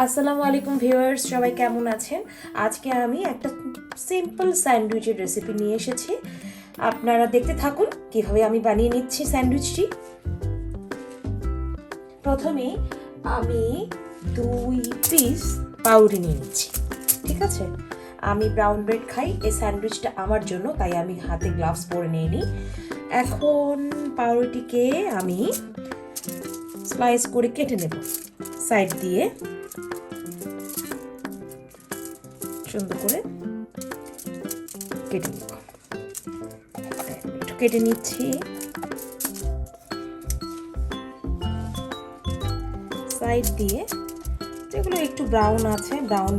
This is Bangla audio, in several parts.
আসসালামু আলাইকুম ভিউয়ার্স, সবাই কেমন আছেন? আজকে আমি একটা সিম্পল স্যান্ডউইচের রেসিপি নিয়ে এসেছি। আপনারা দেখতে থাকুন কীভাবে আমি বানিয়ে নিচ্ছি স্যান্ডউইচটি। প্রথমে আমি দুই পিস পাউরুটি নিয়ে নিচ্ছি, ঠিক আছে? আমি ব্রাউন ব্রেড খাই এই স্যান্ডউইচটা আমার জন্য, তাই আমি হাতে গ্লাভস পরে নিয়ে নিই। এখন পাউরুটিকে আমি স্লাইস করে কেটে নেব, সাইড দিয়ে। সুন্দর করে কেটে নেব। একটু কেটে নিচ্ছি। সাইড দিয়ে যেগুলো একটু ব্রাউন আছে, ব্রাউন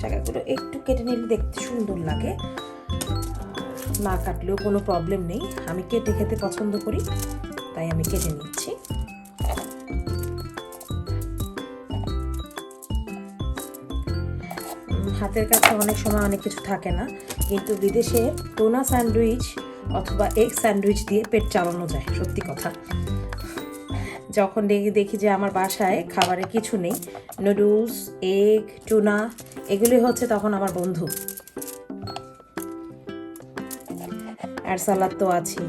জায়গাগুলো একটু কেটে নিলে দেখতে সুন্দর লাগে। না কাটলেও কোনো প্রবলেম নেই। আমি কেটে খেতে পছন্দ করি, তাই আমি কেটে নিচ্ছি। হাতের কাছে অনেক সময় অনেক কিছু থাকে না, কিন্তু বিদেশে টোনা স্যান্ডউইচ অথবা এগ স্যান্ডউইচ দিয়ে পেট চালানো যায়, সত্যি কথা। যখন দেখি দেখি যে আমার বাসায় খাবারে কিছু নেই, নুডলস, এগ, টুনা এগুলি হচ্ছে তখন আমার বন্ধু। আর সালাদ তো আছেই।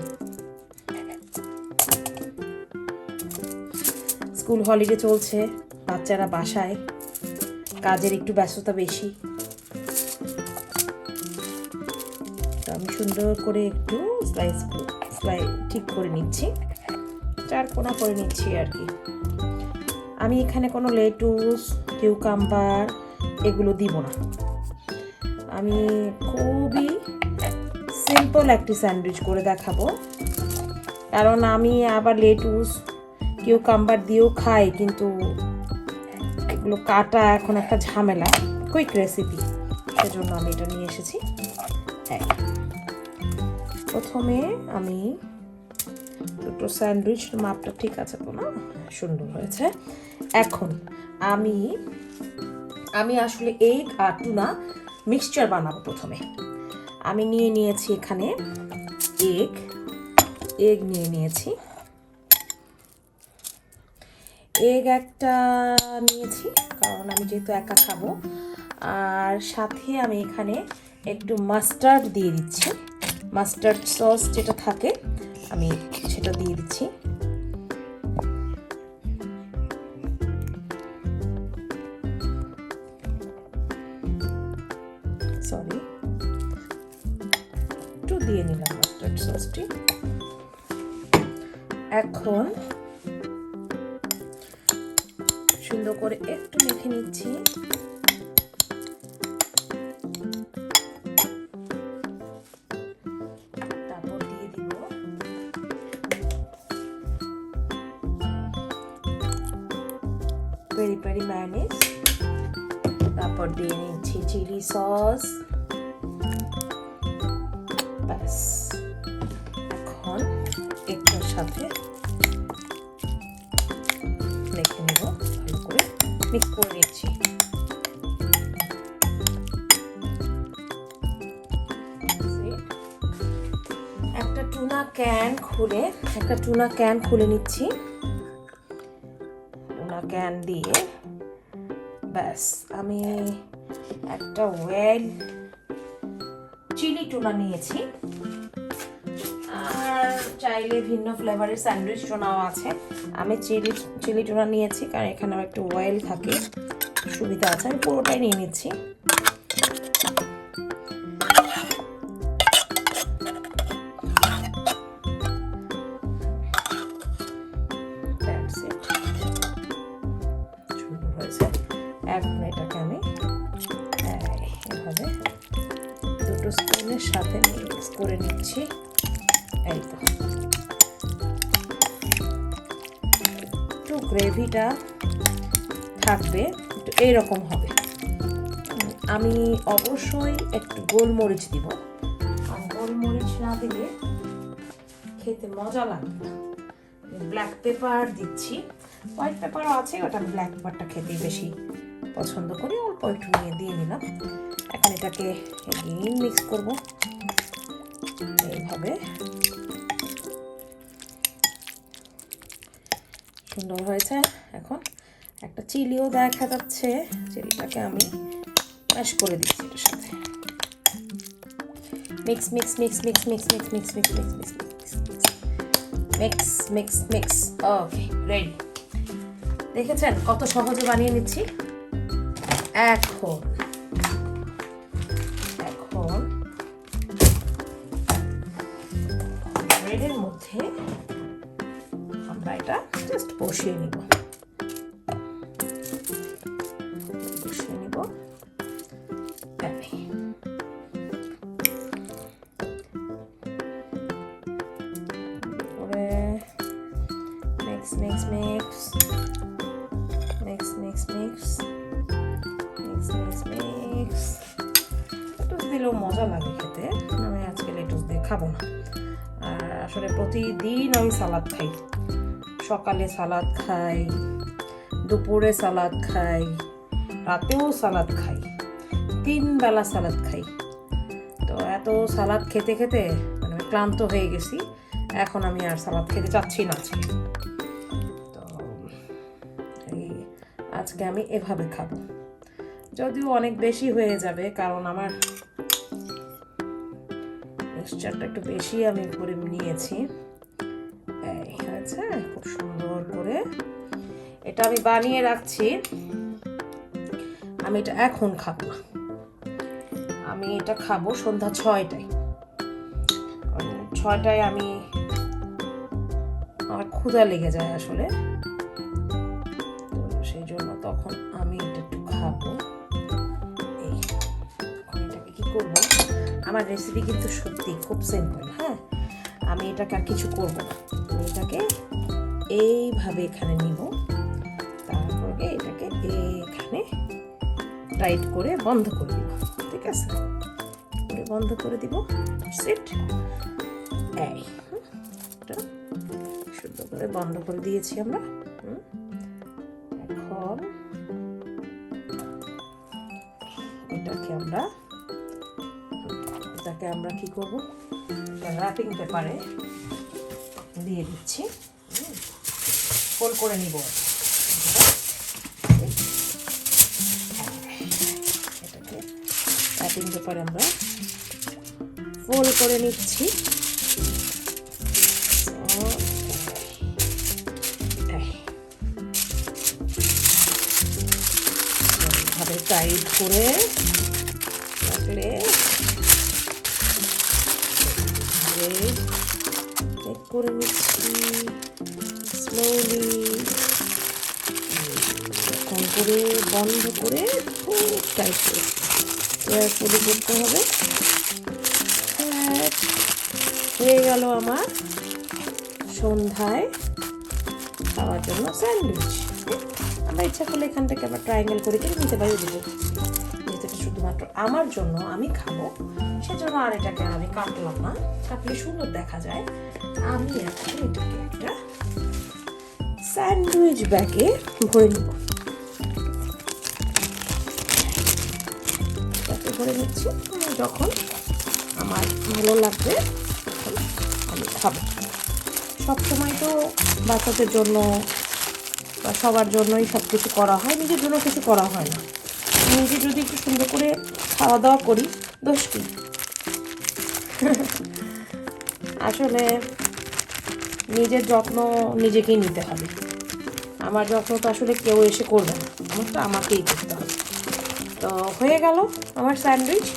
স্কুল হলিডে চলছে, বাচ্চারা বাসায়, কাজের একটু ব্যস্ততা বেশি। সুন্দর করে একটু স্লাইস স্লাই ঠিক করে নিচ্ছি। চার কোনা করে নিচ্ছি আর কি। আমি এখানে কোনো লেটুস কিউকাম্বার এগুলো দিব না। আমি খুবই সিম্পল একটি স্যান্ডউইচ করে দেখাবো। কারণ আমি আবার লেটুস কিউকাম্বার দিয়েও খাই, কিন্তু এগুলো কাটা এখন একটা ঝামেলা। কুইক রেসিপি সেজন্য আমি এটা নিয়ে এসেছি। হ্যাঁ প্রথমে আমি দুটো স্যান্ডউইচ, মাপটা ঠিক আছে তো না? সুন্দর হয়েছে। এখন আমি আমি আসলে এগ আর টুনা মিক্সচার বানাবো প্রথমে। আমি নিয়ে নিয়েছি এখানে এগ এগ নিয়ে নিয়েছি। এগ একটা নিয়েছি, কারণ আমি যেহেতু একা খাব। আর সাথে আমি এখানে একটু মাস্টার্ড দিয়ে দিচ্ছি। মাস্টার্ড সস যেটা থাকে, আমি সেটা দিয়ে দিচ্ছি। সরি একটু দিয়ে নিলাম মাস্টার্ড সসটি। এখন সুন্দর করে একটু মেখে নিচ্ছি। তারপর দিয়ে নিচ্ছি চিলি সস ব্যাস। এখন একটার সাথে মেখে নেব, ভালো করে মিক্স করে নিচ্ছি। একটা টুনা ক্যান খুলে, একটা টুনা ক্যান খুলে নিচ্ছি। টুনা ক্যান দিয়ে ব্যাস, আমি একটা ওয়েল চিলি টুনা নিয়েছি। আর চাইলে ভিন্ন ফ্লেভারের স্যান্ডউইচ টুনাও আছে। আমি চিলি চিলি টুনা নিয়েছি, কারণ এখানে একটু অয়েল থাকে, সুবিধা আছে। আমি পুরোটাই নিয়ে নিচ্ছি। এখন এটাকে আমি এভাবে দুটো স্পুনের সাথে মিক্স করে নিচ্ছি। এই তো। একটু গ্রেভিটা থাকবে, একটু এইরকম হবে। আমি অবশ্যই একটু গোলমরিচ দিব। আর গোলমরিচ না দিলে খেতে মজা লাগবে ব্ল্যাক পেপার দিচ্ছি। হোয়াইট পেপারও আছে ওটা ব্ল্যাক পেপারটা খেতেই বেশি পছন্দ করি অল্প একটু নিয়ে দিয়ে নিলাম এখন এটাকে মিক্স করব এইভাবে সুন্দর হয়েছে এখন একটা চিলিও দেখা যাচ্ছে চিলিটাকে আমি ম্যাশ করে দিচ্ছি এটার সাথে mix mix mix mix mix mix mix mix mix mix mix mix mix okay ready দেখেছেন কত সহজে বানিয়ে নিচ্ছি এখন এখন ব্রেডের মধ্যে আমরা এটা জাস্ট বসিয়ে নিব। বসিয়ে নিব। করে মিক্স দিলেও মজা লাগে খেতে। আমি আজকে লেটুস দিয়ে খাব না। আসলে প্রতিদিন আমি সালাদ খাই। সকালে সালাদ খাই, দুপুরে সালাদ খাই, রাতেও সালাদ খাই, তিন বেলা সালাদ খাই। তো এত সালাদ খেতে খেতে মানে আমি ক্লান্ত হয়ে গেছি। এখন আমি আর সালাদ খেতে চাচ্ছি না আজকে। তো এই আজকে আমি এভাবে খাব। যদিও অনেক বেশি হয়ে যাবে, কারণ আমার মিক্সচারটা একটু বেশি আমি করে নিয়েছি। এই হয়েছে, খুব সুন্দর করে। এটা আমি বানিয়ে রাখছি। আমি এটা এখন খাব। আমি এটা খাব সন্ধ্যা ছয়টায়। ছয়টায় আমি, আমার ক্ষুধা লেগে যায় আসলে। সেই জন্য তখন আমি এটা একটু খাব। এই এটাকে কি করব? আমার রেসিপি কিন্তু সত্যি খুব সিম্পল হ্যাঁ? আমি এটাকে আর কিছু করব না। আমি এটাকে এইভাবে এখানে নিব। তারপরে এটাকে এখানে টাইট করে বন্ধ করে দিব, ঠিক আছে? করে বন্ধ করে দিব। সেট এই এটা সুন্দর করে বন্ধ করে দিয়েছি আমরা। এখন এটাকে আমরা এটাকে আমরা কি করব? র্যাপিং পেপারে দিয়ে দিচ্ছি। ফোল্ড করে নিব। এটাকে র্যাপিং পেপারে আমরা ফোল্ড করে নিচ্ছি। ভাবে টাইট করে। রাখলে চেক করে নিচ্ছি। স্লোলি এখন করে বন্ধ করে খুব টাইট করে। কেয়ারফুলি করতে হবে. হয়ে গেল আমার সন্ধ্যায় খাওয়ার জন্য স্যান্ডউইচ। আমরা ইচ্ছা করলে এখান থেকে আবার ট্রায়াঙ্গেল করে কেটে নিতে পারি শুধুমাত্র আমার জন্য আমি খাব, সেজন্য আর এটাকে আমি কাটলাম না। কাটলে সুন্দর দেখা যায়। আমি এখন এটাকে একটা স্যান্ডউইচ ব্যাগে ভরে নিব। ভরে নিচ্ছি যখন আমার ভালো লাগবে, তখন আমি খাব। সবসময় তো বাচ্চাদের জন্য বা সবার জন্যই সব কিছু করা হয়, নিজের জন্য কিছু করা হয় না। নিজে যদি একটু সুন্দর করে খাওয়া দাওয়া করি দোষ কি আসলে নিজের যত্ন নিজেকেই নিতে হবে। আমার যত্ন তো আসলে কেউ এসে করবে না আমারটা আমাকেই করতে হবে। তো হয়ে গেল আমার স্যান্ডউইচ।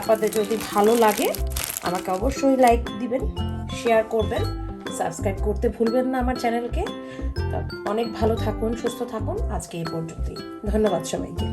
আপনাদের যদি ভালো লাগে, আমাকে অবশ্যই লাইক দিবেন, শেয়ার করবেন, সাবস্ক্রাইব করতে ভুলবেন না আমার চ্যানেলকে। তো অনেক ভালো থাকুন সুস্থ থাকুন। আজকে এই পর্যন্তই। ধন্যবাদ সবাইকে।